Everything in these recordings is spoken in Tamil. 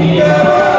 Yeah.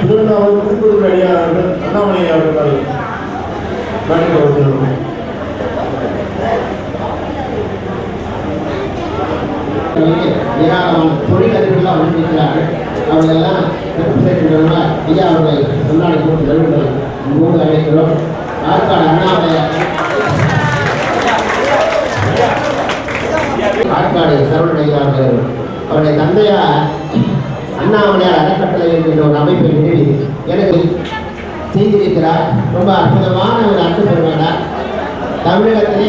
திருவண்ணாமலை திருப்பூர் அடியார்கள் அண்ணாமலை அவர்கள் நாட்டுக்கு வருகிறார்கள் ஏராளமான தொழிலதிபர்கள் வந்திருக்கிறார்கள் அவர்களெல்லாம் சிறப்பு சேர்க்கின்றன ஐயா அவர்களை முன்னாடி கூட்டு நடுவர்கள் அழைக்கிறோம் ஆற்காடு ஆற்காடு சரவண ஐயா அவர்கள் அவருடைய தந்தையார் அண்ணாமலையார் அறக்கட்டளை என்கின்ற ஒரு அமைப்பை நிறுவி எனக்கு செய்திருக்கிறார். ரொம்ப அற்புதமான ஒரு அர்த்தம் பெறுவார் தமிழகத்திலே